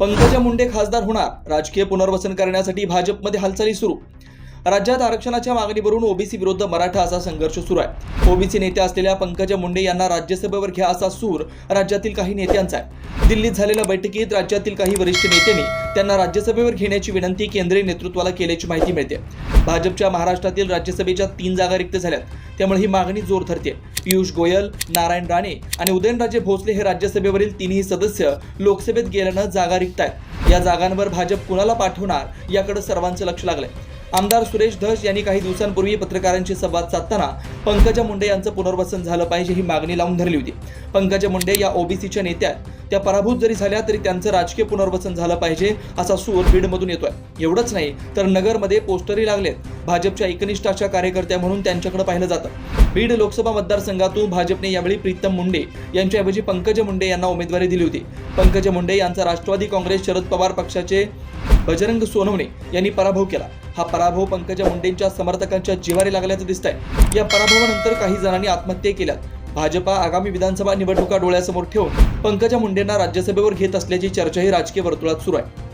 पंकजा मुंडे खासदार होणार. राजकीय पुनर्वसन करण्यासाठी भाजपमध्ये हालचाली सुरू. राज्यात आरक्षणाच्या मागणीवरून ओबीसी विरुद्ध मराठा असा संघर्ष सुरू आहे. ओबीसी नेत्या असलेल्या पंकजा मुंडे यांना राज्यसभेवर घ्या असा सूर राज्यातील काही नेत्यांचा आहे. दिल्लीत झालेल्या बैठकीत राज्यातील काही वरिष्ठ नेत्यांनी त्यांना राज्यसभेवर घेण्याची विनंती केंद्रीय नेतृत्वाला केल्याची माहिती मिळते. भाजपच्या महाराष्ट्रातील राज्यसभेच्या तीन जागा रिक्त झाल्यात. त्यामुळे ही मागणी जोर धरते. पियुष गोयल नारायण राणे आणि उदयनराजे भोसले हे राज्यसभेवरील तिन्ही सदस्य लोकसभेत गेल्यानं जागा रिक्त आहेत या जागांवर भाजप कुणाला पाठवणार याकडे सर्वांचं लक्ष लागलंय. आमदार सुरेश धस यांनी काही दिवसांपूर्वी पत्रकारांशी संवाद साधताना पंकजा मुंडे यांचं पुनर्वसन झालं पाहिजे ही मागणी लावून धरली होती. पंकजा मुंडे या ओबीसीच्या नेत्या आहेत. त्या पराभूत जरी झाल्या तरी त्यांचं राजकीय पुनर्वसन झालं पाहिजे असा सूर बीडमधून येतोय. एवढंच नाही तर नगरमध्ये पोस्टरही लागलेत. भाजपच्या एकनिष्ठाच्या कार्यकर्त्या म्हणून त्यांच्याकडे पाहिलं जातं. बीड लोकसभा मतदारसंघातून भाजपने यावेळी प्रीतम मुंडे यांच्याऐवजी पंकज मुंडे यांना उमेदवारी दिली होती. पंकज मुंडे यांचा राष्ट्रवादी काँग्रेस शरद पवार पक्षाचे बजरंग सोनवणे यांनी पराभव केला. हा पराभव पंकजा मुंडेंच्या समर्थकांच्या जिवारी लागल्याचं दिसतंय. या पराभवानंतर काही जणांनी आत्महत्या केल्यात. भाजपा आगामी विधानसभा निवडणुका डोळ्यासमोर ठेवून पंकजा मुंडेंना राज्यसभेवर घेत असल्याची चर्चाही राजकीय वर्तुळात सुरू आहे.